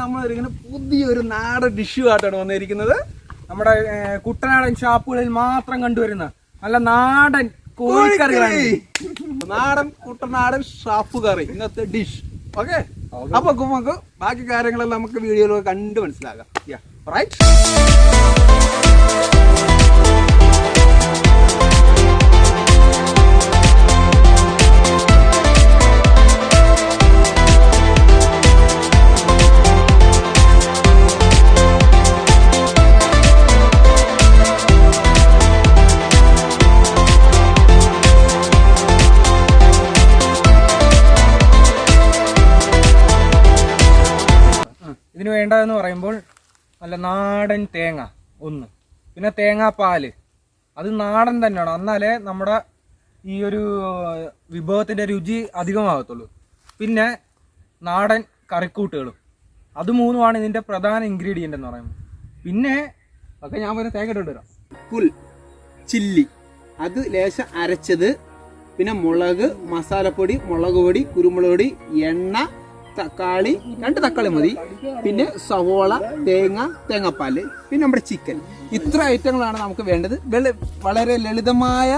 നമ്മൾ ഇങ്ങനെ പുതിയൊരു നാടൻ ഡിഷുമായിട്ടാണ് വന്നിരിക്കുന്നത്. നമ്മുടെ കുട്ടനാടൻ ഷാപ്പുകളിൽ മാത്രം കണ്ടുവരുന്ന നല്ല നാടൻ കോഴിക്കറികളാണ് നാടൻ കുട്ടനാടൻ ഷാപ്പ് കറി. ഇന്നത്തെ ഡിഷ് ഓക്കെ അപ്പൊ നമുക്ക് ബാക്കി കാര്യങ്ങളെല്ലാം നമുക്ക് വീഡിയോയിൽ കണ്ട് മനസ്സിലാകാം റൈറ്റ് ഇതിന് വേണ്ടതെന്ന് പറയുമ്പോൾ നല്ല നാടൻ തേങ്ങ ഒന്ന്. പിന്നെ തേങ്ങാപ്പാൽ. അത് നാടൻ തന്നെയാണ്. എന്നാലേ നമ്മുടെ ഈ ഒരു വിഭവത്തിന്റെ രുചി അധികമാകത്തുള്ളൂ. പിന്നെ നാടൻ കറിക്കൂട്ടുകളും. അത് മൂന്നുമാണ് ഇതിന്റെ പ്രധാന ഇൻഗ്രീഡിയന്റ് എന്ന് പറയുമ്പോൾ പിന്നെ ഒക്കെ ഞാൻ പറയുന്ന തേങ്ങ ഇട്ടിട്ട് വരാം. പുൽ ചില്ലി. അത് ലേശം അരച്ചത്. പിന്നെ മുളക് മസാലപ്പൊടി മുളക് പൊടി കുരുമുളക് പൊടി എണ്ണ തക്കാളി രണ്ട് തക്കാളി മതി. പിന്നെ സവോള തേങ്ങ തേങ്ങാപ്പാൽ പിന്നെ നമ്മുടെ ചിക്കൻ ഇത്ര ഐറ്റങ്ങളാണ് നമുക്ക് വേണ്ടത്. വളരെ ലളിതമായ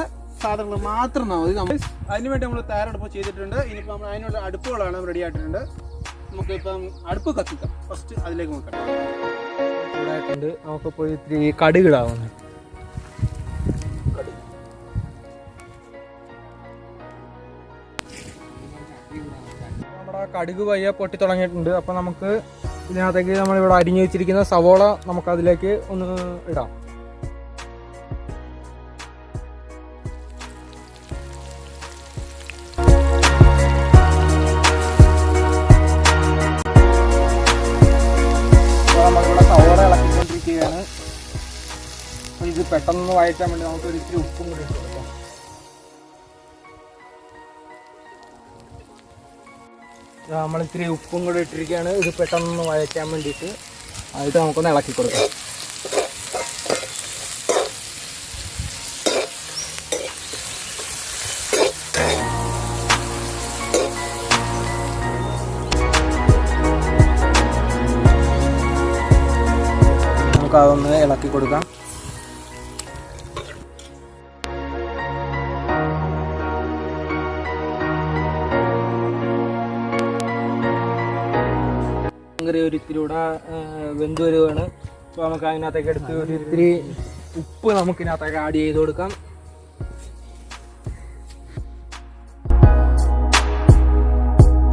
സാധനങ്ങൾ മാത്രം മതി. നമ്മൾ അതിനുവേണ്ടി നമ്മൾ തയ്യാറെടുപ്പ് ചെയ്തിട്ടുണ്ട്. ഇനിയിപ്പോൾ നമ്മൾ അതിനുള്ള അടുപ്പുകളാണ് റെഡി ആയിട്ടുണ്ട്. നമുക്ക് ഇപ്പം അടുപ്പ് കത്തിക്കാം. ഫസ്റ്റ് അതിലേക്ക് നോക്കാം. ചൂടായിട്ടുണ്ട് നമുക്ക് പോയി ഇത്തിരി കടുകിടാവുന്നത് നമ്മുടെ കടുക് പയ്യെ പൊട്ടി തുടങ്ങിയിട്ടുണ്ട്. അപ്പൊ നമുക്ക് ഇതിനകത്തേക്ക് നമ്മൾ ഇവിടെ അരിഞ്ഞു വെച്ചിരിക്കുന്ന സവോള നമുക്ക് അതിലേക്ക് ഒന്ന് ഇടാം. ാണ് നമ്മളിവിടെ സവോള അപ്പോൾ ഇത് പെട്ടെന്ന് വായിക്കാൻ വേണ്ടി നമുക്ക് ഒരിച്ചിരി ഉപ്പും കൂടി ഇട്ട് നമ്മൾ ഇത്തിരി ഉപ്പും കൂടി ഇട്ടിരിക്കുകയാണ്. ഇത് പെട്ടെന്ന് വഴറ്റാൻ വേണ്ടിയിട്ട്. ആയിട്ട് നമുക്കൊന്ന് ഇളക്കി കൊടുക്കാം. നമുക്ക് അതൊന്ന് ഇളക്കി കൊടുക്കാം. ഭയങ്കര ഒരു ഇത്തിരി കൂടെ വെന്ത് വരുവാണ് അപ്പോൾ നമുക്ക് അതിനകത്തേക്ക് എടുത്ത് ഒരു ഇത്തിരി ഉപ്പ് നമുക്ക് ഇതിനകത്തേക്ക് ആഡ് ചെയ്ത് കൊടുക്കാം.